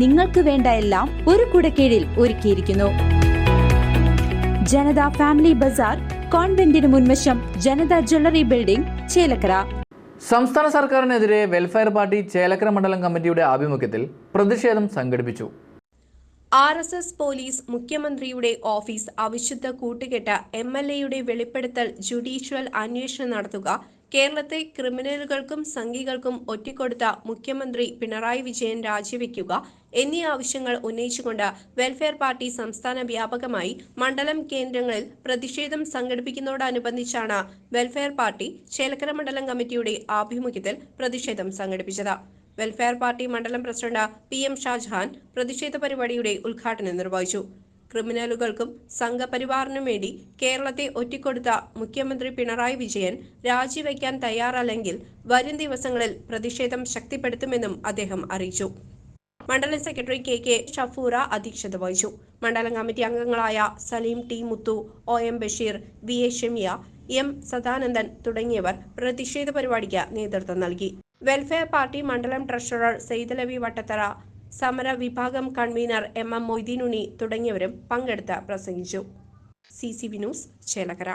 നിങ്ങൾക്ക് വേണ്ട എല്ലാം ഒരു കുടക്കീഴിൽ ഒരുക്കിയിരിക്കുന്നു. ജനത ഫാമിലി ബസാർ കോൺവെന്റിന് മുൻവശം ജനത ജ്വല്ലറി ബിൽഡിംഗ് ചേലക്കര. സംസ്ഥാന സർക്കാരിനെതിരെ വെൽഫെയർ പാർട്ടി ചേലക്കര മണ്ഡലം കമ്മിറ്റിയുടെ ആഭിമുഖ്യത്തിൽ പ്രതിഷേധം സംഘടിപ്പിച്ചു. ആർ എസ് എസ് പോലീസ് മുഖ്യമന്ത്രിയുടെ ഓഫീസ് അവിശുദ്ധ കൂട്ടുകെട്ട എം എൽ എയുടെ വെളിപ്പെടുത്തൽ ജുഡീഷ്യൽ അന്വേഷണം നടത്തുക കേരളത്തെ ക്രിമിനലുകൾക്കും സംഘികൾക്കും ഒറ്റിക്കൊടുത്ത മുഖ്യമന്ത്രി പിണറായി വിജയൻ രാജിവെക്കുക എന്നീ ആവശ്യങ്ങൾ ഉന്നയിച്ചുകൊണ്ട് വെൽഫെയർ പാർട്ടി സംസ്ഥാന വ്യാപകമായി മണ്ഡലം കേന്ദ്രങ്ങളിൽ പ്രതിഷേധം സംഘടിപ്പിക്കുന്നതോടനുബന്ധിച്ചാണ് വെൽഫെയർ പാർട്ടി ചേലക്കര മണ്ഡലം കമ്മിറ്റിയുടെ ആഭിമുഖ്യത്തിൽ പ്രതിഷേധം സംഘടിപ്പിച്ചത്. വെൽഫെയർ പാർട്ടി മണ്ഡലം പ്രസിഡന്റ് പി എം ഷാജഹാൻ പ്രതിഷേധ പരിപാടിയുടെ ഉദ്ഘാടനം നിർവഹിച്ചു. ക്രിമിനലുകൾക്കും സംഘപരിവാറിനും വേണ്ടി കേരളത്തെ ഒറ്റിക്കൊടുത്ത മുഖ്യമന്ത്രി പിണറായി വിജയൻ രാജിവെക്കാൻ തയ്യാറല്ലെങ്കിൽ വരും ദിവസങ്ങളിൽ പ്രതിഷേധം ശക്തിപ്പെടുത്തുമെന്നും അദ്ദേഹം അറിയിച്ചു. മണ്ഡലം സെക്രട്ടറി കെ കെ ഷഫൂറ അധ്യക്ഷത വഹിച്ചു. മണ്ഡലം കമ്മിറ്റി അംഗങ്ങളായ Saleem T Muthu O M Basheer V A Shamiya M Sadanandan തുടങ്ങിയവർ പ്രതിഷേധ പരിപാടിക്ക് നേതൃത്വം നൽകി. വെൽഫെയർ പാർട്ടി മണ്ഡലം ട്രഷറർ സെയ്ദലവി വട്ടത്തറ സമര വിഭാഗം കൺവീനർ എം എം മൊയ്തീനുണി തുടങ്ങിയവരും പങ്കെടുത്ത് പ്രസംഗിച്ചു. C C V news Chelakkara.